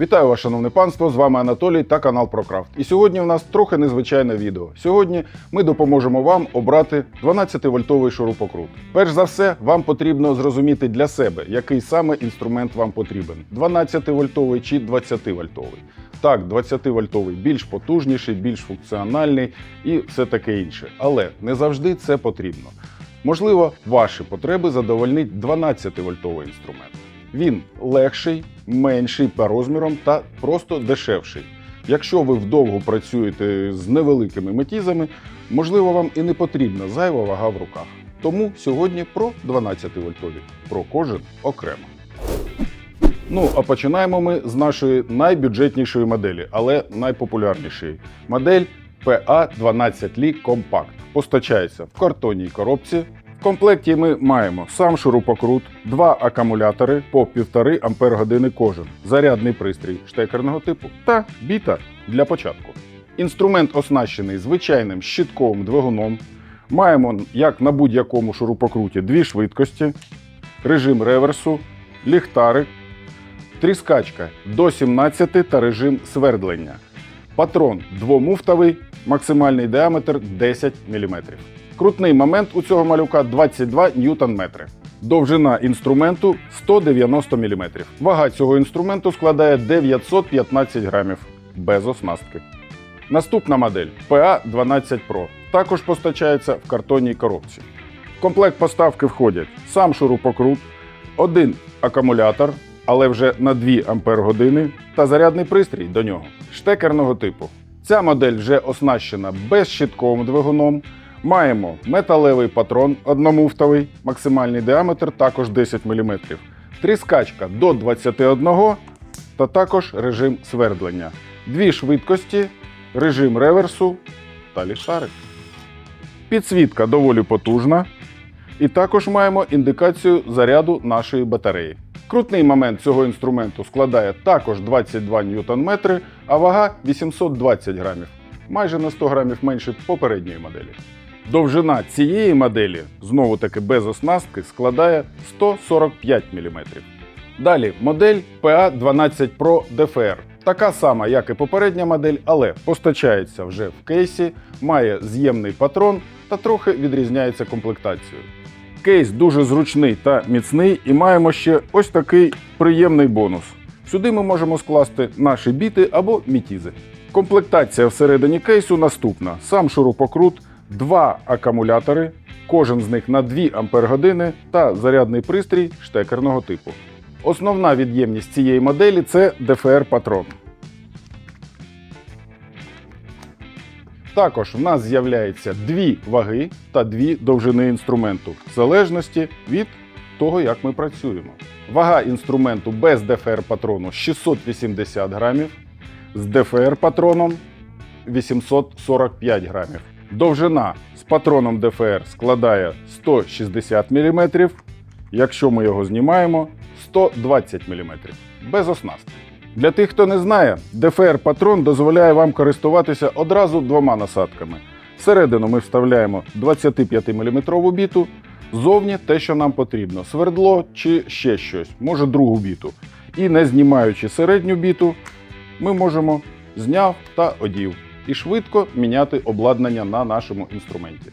Вітаю вас, шановне панство! З вами Анатолій та канал ProCraft. І сьогодні в нас трохи незвичайне відео. Сьогодні ми допоможемо вам обрати 12-вольтовий шурупокрут. Перш за все, вам потрібно зрозуміти для себе, який саме інструмент вам потрібен: 12-вольтовий чи 20-вольтовий. Так, 20-вольтовий більш потужніший, більш функціональний і все таке інше. Але не завжди це потрібно. Можливо, ваші потреби задовольнить 12-вольтовий інструмент. Він легший, менший по розмірам та просто дешевший. Якщо ви вдовго працюєте з невеликими метізами, можливо, вам і не потрібна зайва вага в руках. Тому сьогодні про 12 вольтові, про кожен окремо. Ну, а починаємо ми з нашої найбюджетнішої моделі, але найпопулярнішої. Модель PA12Li Compact. Постачається в картонній коробці. В комплекті ми маємо сам шурупокрут, два акумулятори по 1,5 Ампер години кожен, зарядний пристрій штекерного типу та біта для початку. Інструмент оснащений звичайним щитковим двигуном. Маємо, як на будь-якому шурупокруті, дві швидкості, режим реверсу, ліхтарик, тріскачка до 17 та режим свердлення. Патрон двомуфтовий, максимальний діаметр 10 мм. Крутний момент у цього малюка 22 ньютон-метри. Довжина інструменту 190 мм. Вага цього інструменту складає 915 грамів без оснастки. Наступна модель PA12 Pro. Також постачається в картонній коробці. В комплект поставки входять сам шурупокрут, один акумулятор, але вже на 2 Ампер години та зарядний пристрій до нього штекерного типу. Ця модель вже оснащена безщитковим двигуном. Маємо металевий патрон одномуфтовий, максимальний діаметр також 10 мм. Тріскачка до 21 та також режим свердлення. Дві швидкості, режим реверсу та ліхтарик. Підсвітка доволі потужна. І також маємо індикацію заряду нашої батареї. Крутний момент цього інструменту складає також 22 ньютон-метри, а вага 820 грамів, майже на 100 грамів менше попередньої моделі. Довжина цієї моделі, знову таки без оснастки, складає 145 мм. Далі модель PA12 Pro DFR. Така сама, як і попередня модель, але постачається вже в кейсі, має з'ємний патрон та трохи відрізняється комплектацією. Кейс дуже зручний та міцний, і маємо ще ось такий приємний бонус. Сюди ми можемо скласти наші біти або мітізи. Комплектація всередині кейсу наступна: сам шурупокрут, два акумулятори, кожен з них на 2 Ампер години та зарядний пристрій штекерного типу. Основна від'ємність цієї моделі це DFR патрон. Також в нас з'являється дві ваги та дві довжини інструменту, в залежності від того, як ми працюємо. Вага інструменту без ДФР патрону 680 грамів, з ДФР патроном 845 грамів. Довжина з патроном ДФР складає 160 мм, якщо ми його знімаємо 120 мм без оснастки. Для тих, хто не знає, ДФР патрон дозволяє вам користуватися одразу двома насадками. Всередину ми вставляємо 25-мм біту, зовні те, що нам потрібно: свердло чи ще щось, може другу біту. І не знімаючи середню біту, ми можемо зняв та одів і швидко міняти обладнання на нашому інструменті.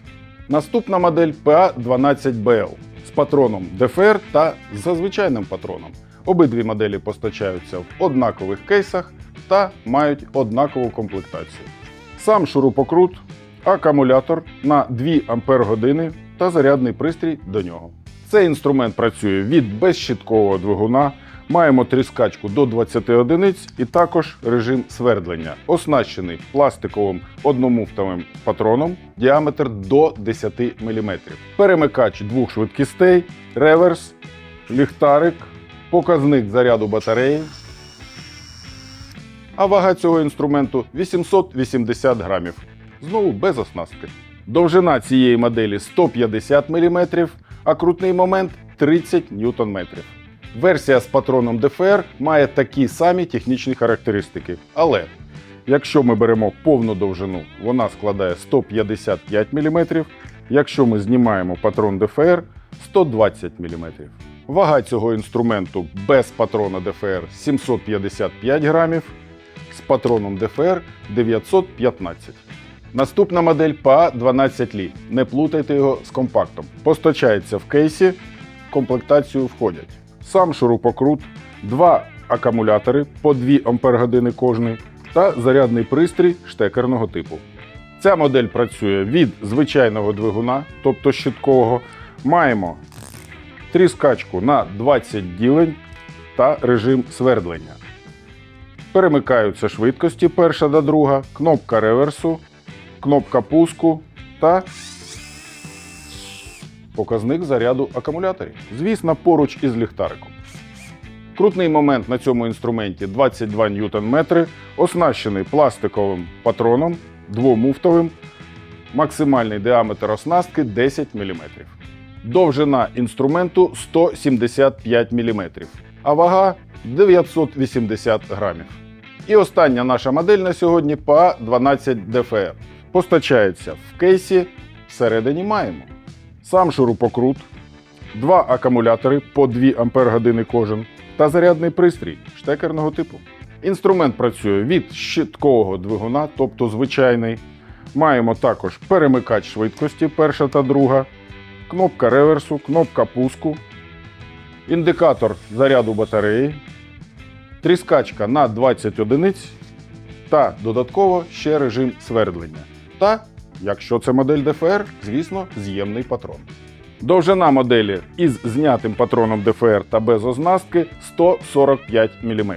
Наступна модель PA12BL з патроном DFR та з звичайним патроном. Обидві моделі постачаються в однакових кейсах та мають однакову комплектацію. Сам шурупокрут, акумулятор на 2 Ампер години та зарядний пристрій до нього. Цей інструмент працює від безщиткового двигуна. Маємо тріскачку до 20 одиниць і також режим свердлення, оснащений пластиковим одномуфтовим патроном діаметр до 10 мм. Перемикач двох швидкістей, реверс, ліхтарик, показник заряду батареї. А вага цього інструменту 880 грамів. Знову без оснастки. Довжина цієї моделі 150 мм, а крутний момент 30 Нм. Версія з патроном DFR має такі самі технічні характеристики. Але якщо ми беремо повну довжину, вона складає 155 мм. Якщо ми знімаємо патрон DFR 120 мм. Вага цього інструменту без патрона ДФР 755 грамів, з патроном ДФР 915. Наступна модель PA 12 лі. Не плутайте його з компактом. Постачається в кейсі, в комплектацію входять сам шурупокрут, два акумулятори по 2 Ампер-години кожний та зарядний пристрій штекерного типу. Ця модель працює від звичайного двигуна, тобто щиткового. Маємо тріскачку на 20 ділень та режим свердлення. Перемикаються швидкості перша до друга, кнопка реверсу, кнопка пуску та показник заряду акумуляторів. Звісно, поруч із ліхтариком. Крутний момент на цьому інструменті 22 Нм, оснащений пластиковим патроном, двомуфтовим, максимальний діаметр оснастки 10 мм. Довжина інструменту 175 мм, а вага 980 грамів. І остання наша модель на сьогодні PA 12 DFR. Постачається в кейсі, всередині маємо сам шурупокрут, два акумулятори по 2 Ампер-години кожен та зарядний пристрій штекерного типу. Інструмент працює від щиткового двигуна, тобто звичайний. Маємо також перемикач швидкості перша та друга, кнопка реверсу, кнопка пуску, індикатор заряду батареї, тріскачка на 20 одиниць та додатково ще режим свердлення. Та, якщо це модель ДФР, звісно, з'ємний патрон. Довжина моделі із знятим патроном ДФР та без оснастки 145 мм.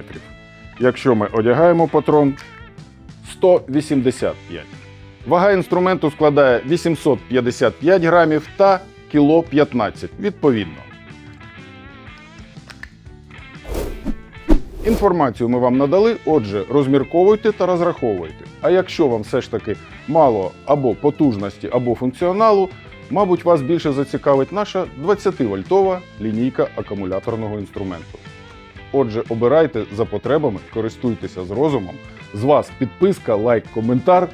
Якщо ми одягаємо патрон 185 Вага інструменту складає 855 грамів та кіло 15 відповідно. Інформацію ми вам надали, отже, розмірковуйте та розраховуйте. А якщо вам все ж таки мало або потужності, або функціоналу, мабуть, вас більше зацікавить наша 20-вольтова лінійка акумуляторного інструменту. Отже, обирайте за потребами, користуйтеся з розумом. З вас підписка, лайк, коментар.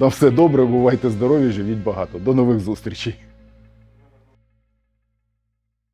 На все добре, бувайте здорові, живіть багато. До нових зустрічей!